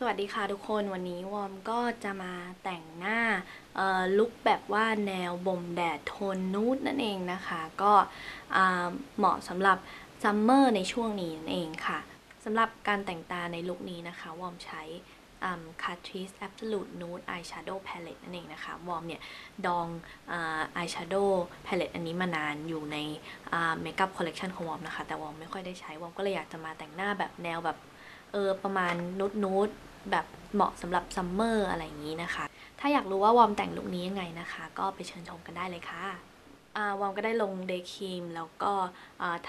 สวัสดีค่ะทุกคนวันนี้วอมก็จะมาแต่งหน้าลุคแบบว่าแนวบ่มแดดโทนนูดนั่นเองนะคะ ก็เหมาะสำหรับซัมเมอร์ในช่วงนี้นั่นเองค่ะสำหรับการแต่งตาในลุคนี้นะคะวอมใช้อ่า Catrice Absolute Nude Eyeshadow Palette นั่นเองนะคะ วอมเนี่ย ดองอา Eyeshadow Palette อันนี้มานานอยู่ในอ่า Makeup Collection ของวอมนะคะ แต่วอมไม่ค่อยได้ใช้ วอมก็เลยอยากจะมาแต่งหน้าแบบแนวแบบ ออประมาณนูดนูดแบบเหมาะสำหรับซัมเมอร์อะไรอย่างนี้นะคะ ถ้าอยากรู้ว่าวอมแต่งลุคนี้ยังไงนะคะ ก็ไปเชิญชมกันได้เลยค่ะวอมก็ได้ลงเดย์ครีมแล้วก็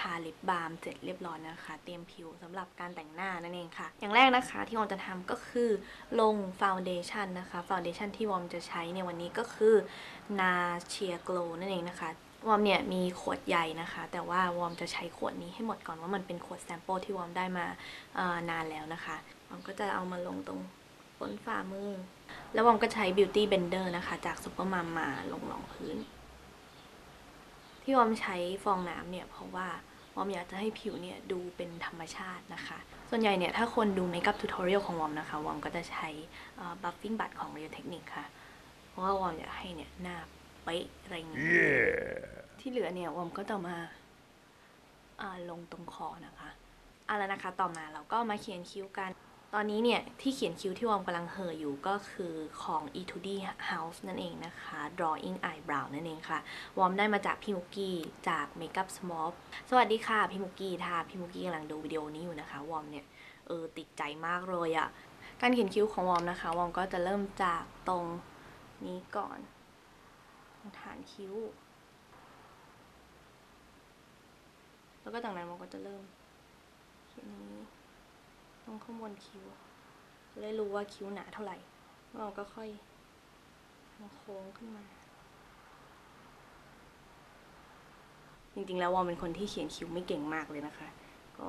ทาลิปบาล์มเสร็จเรียบร้อยนะคะ เตรียมผิวสำหรับการแต่งหน้านั่นเองค่ะ อย่างแรกนะคะที่วอมจะทำก็คือลงฟาวเดชันนะคะฟาวเดชันที่วอมจะใช้ในวันนี้ก็คือนาเชียโกลนั่นเองนะคะ วอมเนี่ยมีขวดใหญ่นะคะ แต่ว่าวอมจะใช้ขวดนี้ให้หมดก่อนว่ามันเป็นขวดแซมเปิลที่วอมได้มานานแล้วนะคะวอมก็จะเอามาลงตรงบนฝ่ามือ แล้ววอมก็ใช้ Beauty Blender นะคะ จากซุปเปอร์มัมมาลงรองพื้น ที่วอมใช้ฟองน้ำเนี่ย เพราะว่าวอมอยากจะให้ผิวเนี่ยดูเป็นธรรมชาตินะคะ ส่วนใหญ่เนี่ยถ้าคนดู Makeup Tutorial ของวอมนะคะวอมก็จะใช้เอ่อ Buffing Butt ของ Real Technique ค่ะ เพราะว่าวอมอยากให้เนี่ยหน้า ป๊ะอะไรอย่างเงี้ยที่เหลือเนี่ยวอมก็จะมาอ่าลงตรงคอนะคะเอาแล้วนะคะต่อมาเราก็มาเขียนคิ้วกัน ตอนนี้เนี่ยที่เขียนคิ้วที่วอมกำลังเห่ออยู่ก็คือของ e 2 d House นั่นเองนะคะ Drawing Eyebrow นั่นเองค่ะ วอมได้มาจากพี่มุกกี้จาก Makeup Swap สวัสดีค่ะพี่มุกกี้ถ้าพี่มุกกี้กำลังดูวิดีโอนี้อยู่นะคะ วอมเนี่ยเออติดใจมากเลยอะการเขียนคิ้วของวอมนะคะ วอมก็จะเริ่มจากตรงนี้ก่อนตรง ฐานคิ้ว แล้วก็จากนั้นมันก็จะเริ่มเขียนนี้ตรงข้างบนคิ้ว จะได้รู้ว่าคิ้วหนาเท่าไหร่แล้วเราก็ค่อยโค้งขึ้นมา จริงๆแล้ววอมเป็นคนที่เขียนคิ้วไม่เก่งมากเลยนะคะ ก็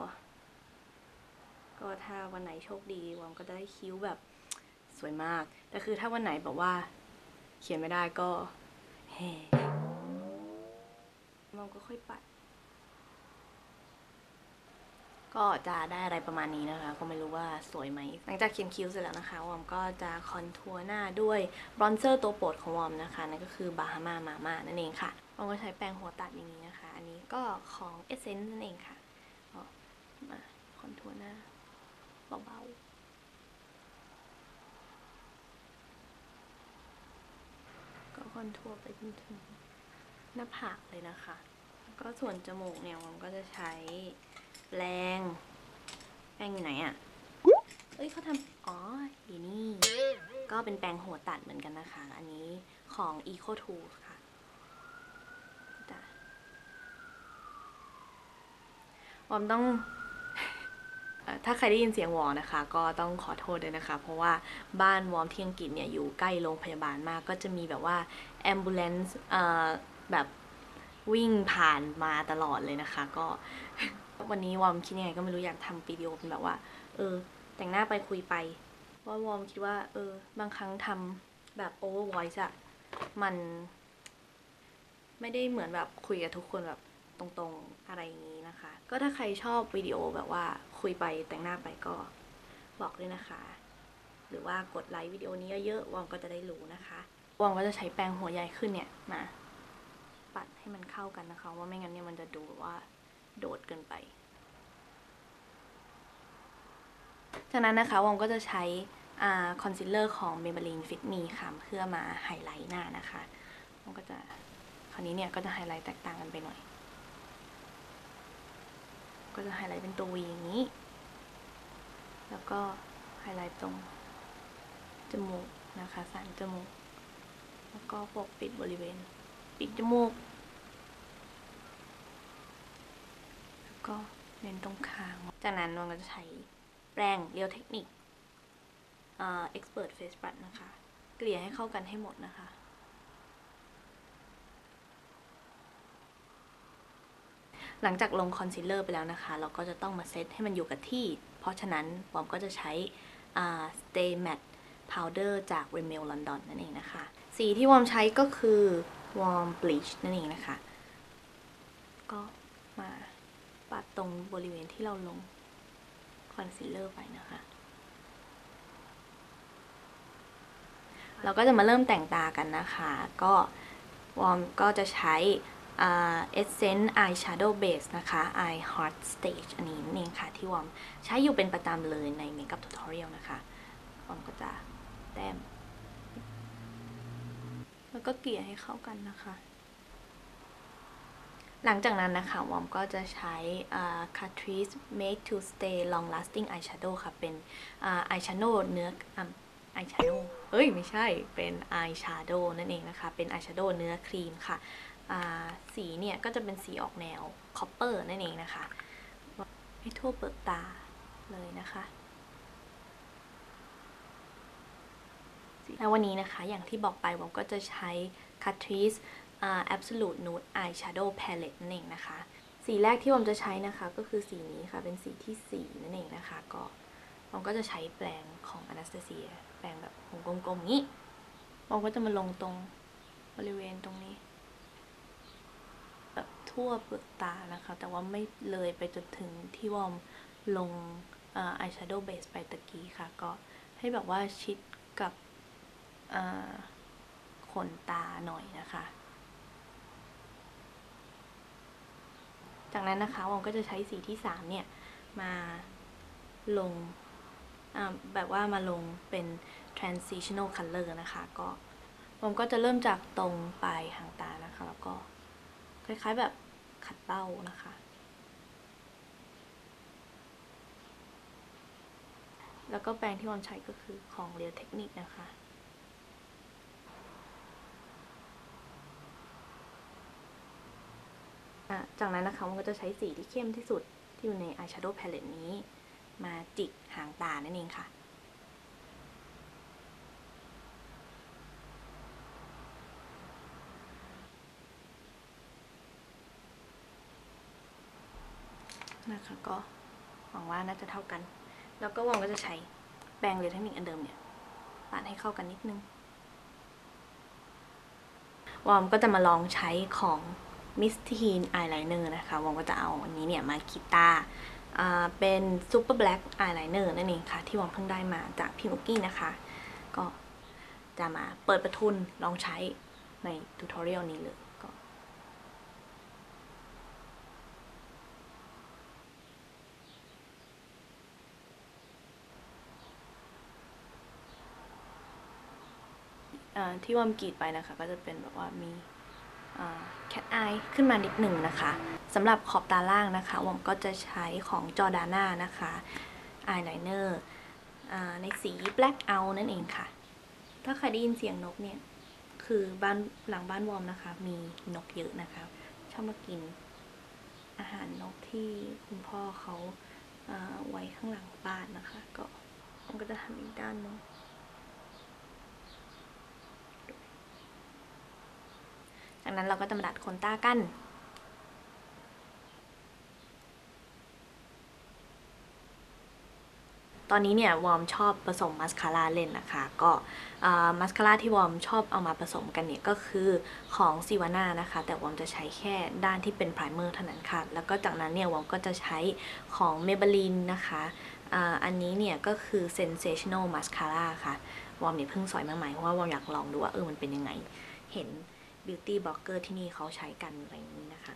ก็ถ้าวันไหนโชคดีวอมก็จะได้คิ้วแบบสวยมาก แต่คือถ้าวันไหนแบบว่าเขียนไม่ได้ก็ แฮ่วอมก็ค่อยปัด ก็จะได้อะไรประมาณนี้นะคะ ก็ไม่รู้ว่าสวยไหม หลังจากเขียนคิ้วเสร็จแล้วนะคะ วอมก็จะคอนทัวร์หน้าด้วยบรอนเซอร์ตัวโปรดของวอมนะคะ นั่นก็คือบาฮามามาม่านั่นเองค่ะวอมก็ใช้แปรงหัวตัดอย่างนี้นะคะ อันนี้ก็ของเอเซนต์นั่นเองค่ะมาคอนทัวร์หน้าเบาๆ ก็คอนทัวร์ไปจนถึงหน้าผากเลยนะคะ แล้วก็ส่วนจมูกเนี่ยวอมก็จะใช้แปรงแปรงอยู่ไหนอะ่ะเอ้ยเขาทำอ๋ออยู่นี่ ก็เป็นแปรงหัวตัดเหมือนกันนะคะ อันนี้ของ Eco t o o ค่ะจ้ะวอมต้อง ถ้าใครได้ยินเสียงวอนะคะ ก็ต้องขอโทษด้วยนะคะ เพราะว่าบ้านวอมที่อังกฤษเนี่ยอยู่ใกล้โรงพยาบาลมาก ก็จะมีแบบว่า ambulance เอ่อแบบวิ่งผ่านมาตลอดเลยนะคะ ก็วันนี้วอมคิดยังไงก็ไม่รู้อยากทำวิดีโอเป็นแบบว่า เออ แต่งหน้าไปคุยไปว่าวอมคิดว่า เออ บางครั้งทำแบบ over voice อะมัน ไม่ได้เหมือนแบบคุยกับทุกคนแบบ ตรงๆอะไรอย่างนี้นะคะ ก็ถ้าใครชอบวิดีโอแบบว่าคุยไปแต่งหน้าไปก็บอกด้วยนะคะ หรือว่ากดไลค์วิดีโอนี้เยอะๆวอร์มก็จะได้รู้นะคะวอร์มก็จะใช้แปรงหัวใหญ่ขึ้นเนี่ยมาปัดให้มันเข้ากันนะคะ ว่าไม่งั้นเนี่ยมันจะดูว่าโดดเกินไป จากนั้นนะคะวอมก็จะใช้คอนซีลเลอร์ของ Maybelline Fit Me ค่ะเพื่อมาไฮไลท์หน้านะคะวอมก็จะคราวนี้เนี่ยก็จะไฮไลท์แตกต่างกันไปหน่อย ก็จะไฮไลท์เป็นตัว V อย่างนี้ แล้วก็ไฮไลท์ตรงจมูกนะคะสันจมูก แล้วก็ปกปิดบริเวณปีกจมูก แล้วก็เน้นตรงคาง จากนั้นเราก็จะใช้แปรงเรียวเทคนิคเอ่อ expert face brush นะคะ เกลี่ยให้เข้ากันให้หมดนะคะ หลังจากลงคอนซีลเลอร์ไปแล้วนะคะ เราก็จะต้องมาเซตให้มันอยู่กับที่ เพราะฉะนั้นปอมก็จะใช้ stay matte powder จาก Rimmel London นั่นเองนะคะ สีที่วอมใช้ก็คือ warm bleach นั่นเองนะคะ ก็มาปัดตรงบริเวณที่เราลงคอนซีลเลอร์ไปนะคะ เราก็จะมาเริ่มแต่งตากันนะคะ ก็วอมก็จะใช้ อ่า Essence Eyeshadow Base นะคะ Eye Heart Stage อันนี้นั่นเองค่ะ ที่วอมใช้อยู่เป็นประจำเลยใน Makeup Tutorial นะคะวอมก็จะแต้ม แล้วก็เกลี่ยให้เข้ากันนะคะ หลังจากนั้นนะคะวอมก็จะใช้ Catrice Make to Stay Long Lasting Eyeshadow ค่ะ เป็นอา eyeshadow เนื้ออา eyeshadow เอ้ย ไม่ใช่ เป็น eyeshadow นั่นเองนะคะ เป็น eyeshadow เนื้อครีมค่ะ สีเนี่ยก็จะเป็นสีออกแนว copper นั่นเองนะคะ ให้ทั่วเปลือกตาเลยนะคะ แล้ววันนี้นะคะอย่างที่บอกไปวอมก็จะใช้ Catrice อ่า Absolute Nude Eyeshadow Palette นั่นเองนะคะ สีแรกที่วอมจะใช้นะคะก็คือสีนี้ค่ะ เป็นสีที่ 4 นั่นเองนะคะ ก็วอมก็จะใช้แปรงของ Anastasia แปรงแบบวงกลมๆนี้วอมก็จะมาลงตรงบริเวณตรงนี้ ทั่วเปลือกตานะคะ แต่ว่าไม่เลยไปจนถึงที่วอมลงอายแชโดว์เบสไปตะกี้ค่ะ ก็ให้แบบว่าชิดกับขนตาหน่อยนะคะ จากนั้นนะคะวอมก็จะใช้สีที่ 3 เนี่ย มาลงแบบว่ามาลงเป็น transitional color นะคะ ก็วอมก็จะเริ่มจากตรงปลายหางตานะคะ แล้วก็คล้ายๆแบบ ขัดเบ้านะคะ แล้วก็แปรงที่วอมใช้ก็คือของเรียวเทคนิคนะคะอะจากนั้นนะคะมันก็จะใช้สีที่เข้มที่สุดที่อยู่ใน eyeshadow palette นี้ มาจิกหางตานั่นเองค่ะ นะคะ ก็หวังว่าน่าจะเท่ากัน แล้วก็วอมก็จะใช้แปรงเรียวเทคนิคอันเดิมเนี่ยปาดให้เข้ากันนิดนึงวอมก็จะมาลองใช้ของมิสทีนอายไลเนอร์นะคะวอมก็จะเอาอันนี้เนี่ยมาคิตาอ่าเป็นซูเปอร์แบล็กอายไลเนอร์นั่นเองค่ะ ที่วอมเพิ่งได้มาจากพี่มุกกี้นะคะ ก็จะมาเปิดประทุนลองใช้ในทูทอเรียลนี้เลยก็ อ่า ที่วอมกรีดไปนะคะ ก็จะเป็นแบบว่ามีแคทไอขึ้นมานิดหนึ่งนะคะสำหรับขอบตาล่างนะคะวอมก็จะใช้ของจอดาน่านะคะอายไลเนอร์ในสี Black Out นั่นเองค่ะ ถ้าใครได้ยินเสียงนกเนี่ย คือบ้านหลังบ้านวอมนะคะ มีนกเยอะนะคะชอบมากินอาหารนกที่คุณพ่อเขาไว้ข้างหลังบ้านนะคะ ก็มันก็จะทำอีกด้านนึง จากนั้นเราก็จะมาดัดขนตากันตอนนี้เนี่ยวอร์มชอบผสมมัสคาร่าเล่นนะคะ ก็มัสคาร่าที่วอร์มชอบเอามาผสมกันเนี่ยก็คือของซิวาน่านะคะ แต่วอร์มจะใช้แค่ด้านที่เป็นไพรเมอร์เท่านั้นค่ะ แล้วก็จากนั้นเนี่ยวอร์มก็จะใช้ของ Maybelline นะคะอันนี้เนี่ยก็คือ Sensational Mascara ค่ะ วอร์มเนี่ยเพิ่งสอยมาใหม่เพราะว่าวอร์มอยากลองดูว่าเออมันเป็นยังไง เห็น บิวตี้บล็อกเกอร์ที่นี่เขาใช้กันอะไรอย่างนี้นะคะ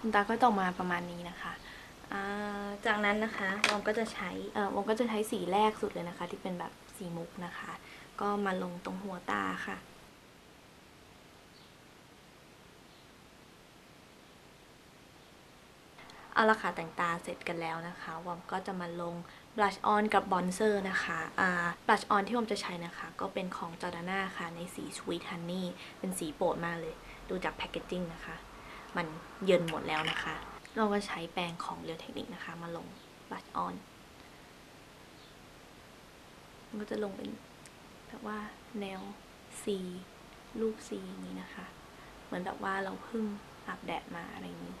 คุณตาก็ตองมาประมาณนี้นะคะาจากนั้นนะคะวอมก็จะใช้เออวอมก็จะใช้สีแรกสุดเลยนะคะ ที่เป็นแบบสีมุกนะคะ ก็มาลงตรงหัวตาค่ะ เอาละค่ะแต่งตาเสร็จกันแล้วนะคะวอมก็จะมาลง blush on กับบอนเซอร์นะคะอ่า blush on ที่วอมจะใช้นะคะ ก็เป็นของ Jordana ค่ะในสี Sweet Honey เป็นสีโปรดมากเลย ดูจากแพคเกจจิ้งนะคะ มันเยินหมดแล้วนะคะ เราก็ใช้แปรงของเรียวเทคนิคนะคะ มาลง blush on มันก็จะลงเป็นแบบว่าแนว C รูป C อย่างนี้นะคะ เหมือนแบบว่าเราเพิ่งอาบแดดมาอะไรอย่างนี้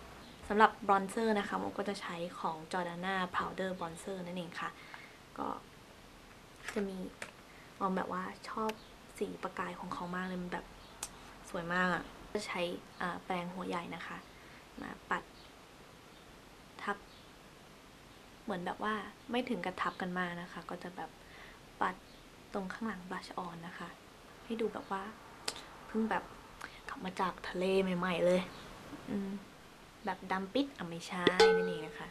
สำหรับบรอนเซอร์นะคะโมก็จะใช้ของ Jordana Powder Bronzer นั่นเองค่ะ ก็จะมีมองแบบว่าชอบสีประกายของเขามากเลยมันแบบสวยมากอะจะใช้แปรงหัวใหญ่นะคะ มาปัดทับ เหมือนแบบว่าไม่ถึงกับทับกันมากนะคะ ก็จะแบบปัดตรงข้างหลังบลัชออนนะคะ ให้ดูแบบว่าเพิ่งแบบกลับมาจากทะเลใหม่ ๆ เลย อืม แบบดำปิดอะไม่ใช่นั่นเองนะคะ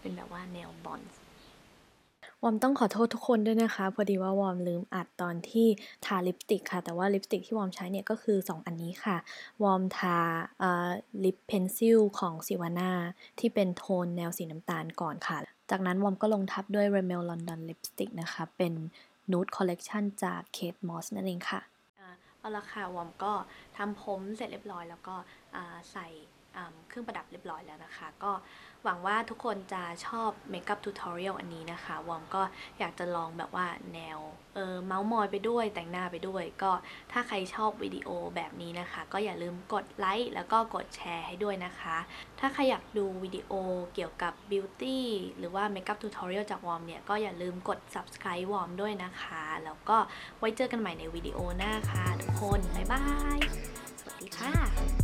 เป็นแบบว่าแนวบอนส์วอร์มต้องขอโทษทุกคนด้วยนะคะ พอดีว่าวอร์มลืมอัดตอนที่ทาลิปสติกค่ะ แต่ว่าลิปสติกที่วอร์มใช้เนี่ยก็คือ 2 อันนี้ค่ะ วอร์มทาเอ่อลิปเพนซิลของซิวาน่าที่เป็นโทนแนวสีน้ำตาลก่อนค่ะ จากนั้นวอร์มก็ลงทับด้วย Rimmel London Lipstick นะคะ เป็น Nude Collection จาก Kate Moss นั่นเองค่ะอ่าเอาละค่ะวอร์มก็ทำผมเสร็จเรียบร้อยแล้วก็อ่าใส่อ่า เครื่องประดับเรียบร้อยแล้วนะคะ ก็หวังว่าทุกคนจะชอบเมคอัพทูทอเรียลอันนี้นะคะ วอมก็อยากจะลองแบบว่าแนวเออเมาส์มอยไปด้วยแต่งหน้าไปด้วย ก็ถ้าใครชอบวิดีโอแบบนี้นะคะ ก็อย่าลืมกดไลค์แล้วก็กดแชร์ให้ด้วยนะคะ ถ้าใครอยากดูวิดีโอเกี่ยวกับบิวตี้หรือว่าเมคอัพทูทอเรียลจากวอมเนี่ย ก็อย่าลืมกด subscribe วอมด้วยนะคะ แล้วก็ไว้เจอกันใหม่ในวิดีโอหน้าค่ะทุกคน บ๊ายบาย สวัสดีค่ะ